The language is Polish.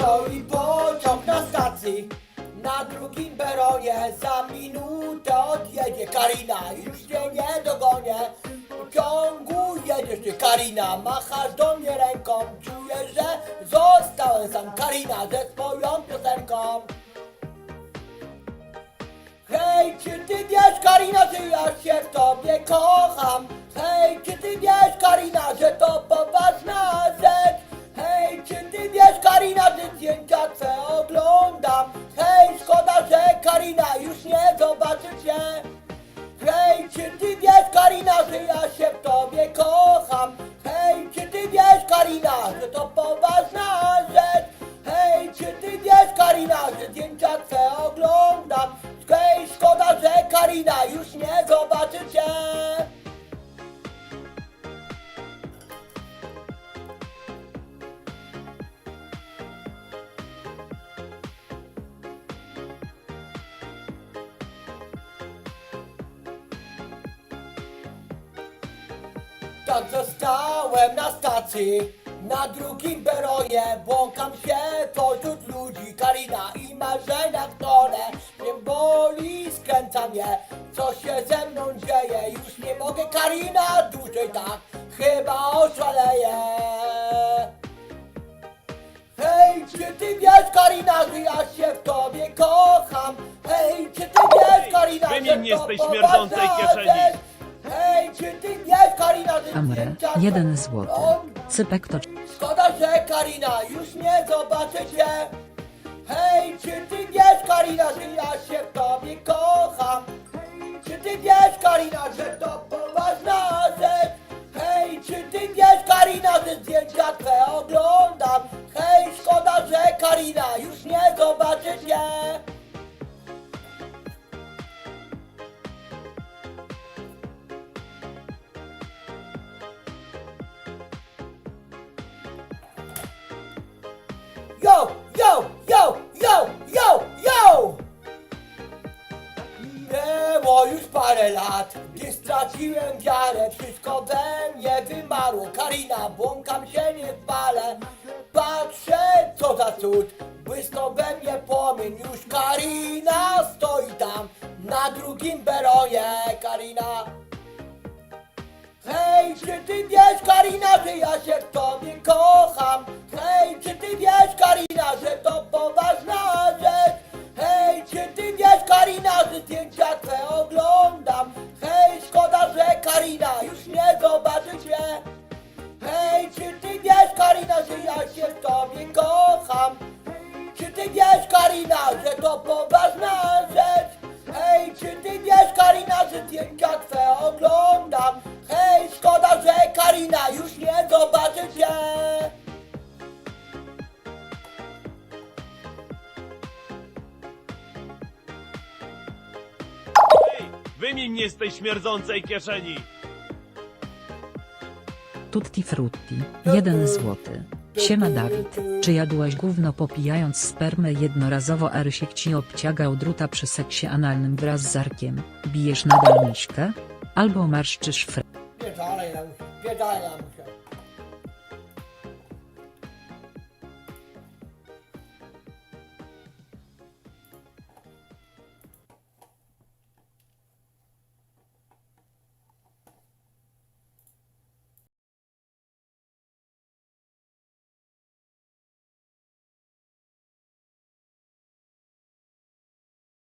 stoi pociąg na stacji. Na drugim peronie za minutę odjedzie Karina. Już cię nie dogonię. W pociągu jedziesz ty Karina. Machasz do mnie ręką. Czuję, że zostałem sam. Karina ze swoją piosenką. Hej, czy ty wiesz, Karina, że ja się w tobie kocham? Hej, czy ty wiesz, Karina już nie zobaczy cię. Hej, czy ty wiesz, Karina, że ja się w tobie kocham? Hej, czy ty wiesz, Karina, że to poważna rzecz? Hej, czy ty wiesz, Karina, że zdjęcia oglądam? Hej, szkoda, że Karina już nie zobaczy Tak zostałem na stacji Na drugim peronie Błąkam się pośród ludzi Karina i marzenia, które Mnie boli, skręca mnie Co się ze mną dzieje Już nie mogę Karina dłużej tak Chyba oszaleję Hej, czy ty wiesz Karina, że ja się w tobie kocham? Hej, czy ty wiesz Karina, wymień że mnie z to tej śmierdzącej poważna kieszeni. rzecz? Amre, zdjęcia jeden twe- złoty. O, Cypek to Szkoda, że Karina już nie zobaczę cię. Hej, czy ty wiesz Karina, że ja się w tobie kocham? Czy ty wiesz Karina, że to poważna rzecz? Hej, czy ty wiesz Karina, że zdjęcia twe oglądam? Lat, gdy straciłem wiarę, wszystko we mnie wymarło. Karina, błąkam się, nie chwalę. Patrzę, co za cud, błysko we mnie płomień. Już Karina stoi tam, na drugim peronie. Karina, Hej, czy ty wiesz, Karina, że ja się w tobie kocham? Hej, czy ty wiesz, Karina, że to Ja się w tobie kocham? Czy ty wiesz, Karina, że to poważna rzecz? Hej, czy ty wiesz, Karina, że zdjęcia twe oglądam? Hej, szkoda, że Karina już nie zobaczy cię. Ej, wymień mnie z tej śmierdzącej kieszeni! Tutti Frutti. Jeden złoty. Siema Dawid, czy jadłeś gówno popijając spermę jednorazowo Arysik ci obciagał druta przy seksie analnym wraz z Arkiem? Bijesz nadal miśkę? Albo marszczysz fre... Pierdalaj nam się, pierdalaj.